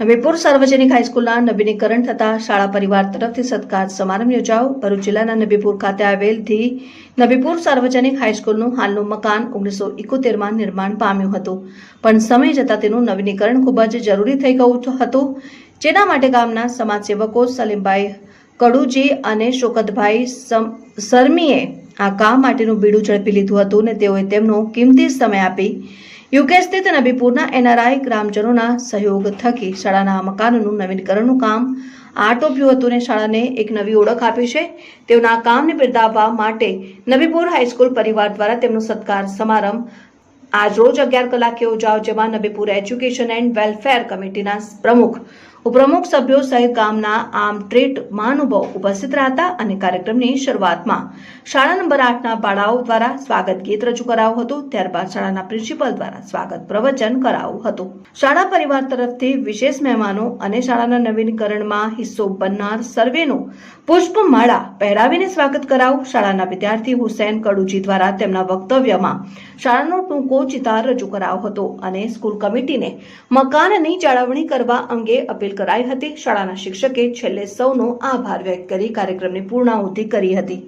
નબીપુર સાર્વજનિક હાઈસ્કૂલના નવીનીકરણ થતા શાળા પરિવાર તરફથી સત્કાર સમારંભ યોજાયો. ભરૂચ જિલ્લાના નબીપુર ખાતે આવેલથી નબીપુર સાર્વજનિક હાઈસ્કૂલનું હાલનું મકાન ઓગણીસો ઇકોતેરમાં નિર્માણ પામ્યું હતું. પણ સમય જતાં તેનું નવીનીકરણ ખૂબ જ જરૂરી થઈ ગયું હતું. જેના માટે ગામના સમાજસેવકો સલીમભાઈ કડુજી અને શોકતભાઈ શર્મીએ આ કામ માટેનું બીડું ઝડપી લીધું હતું અને તેઓએ તેમનો કિંમતી સમય આપી યુકે સ્થિત નબીપુરના એનઆરઆઈ ગ્રામજનોના સહયોગ થકી શાળાના મકાનનું નવીનીકરણનું કામ આટોપ્યું હતું અને શાળાને એક નવી ઓળખ આપી છે. તેઓના કામને બિરદાવવા માટે નબીપુર હાઈસ્કૂલ પરિવાર દ્વારા તેમનો સત્કાર સમારંભ આજ રોજ અગિયાર કલાકે યોજાયો જેમાં નબીપુર એજ્યુકેશન એન્ડ વેલફેર કમિટીના પ્રમુખ ઉપપ્રમુખ સભ્યો સહિત ગામના આમ ટ્રેટ મહાનુભાવ ઉપસ્થિત રહ્યા અને કાર્યક્રમની શરૂઆતમાં શાળા નંબર આઠના બાળાઓ દ્વારા સ્વાગત ગીત રજૂ કરાયું હતું. ત્યારબાદ શાળાના પ્રિન્સિપલ દ્વારા સ્વાગત પ્રવચન કરાયું હતું. શાળા પરિવાર તરફથી વિશેષ મહેમાનો અને શાળાના નવીનીકરણમાં હિસ્સો બનનાર સર્વેનું પુષ્પમાળા પહેરાવીને સ્વાગત કરાવું શાળાના વિદ્યાર્થી હુસેન કડુજી દ્વારા તેમના વક્તવ્યમાં શાળાનો ટૂંકો ચિતાર રજૂ કરાયો હતો અને સ્કૂલ કમિટીને મકાનની જાળવણી કરવા અંગે અપીલ કરાઈ હતી. શાળાના શિક્ષકે છેલ્લે સૌનો આભાર વ્યક્ત કરી કાર્યક્રમની પૂર્ણાહુતિ કરી હતી.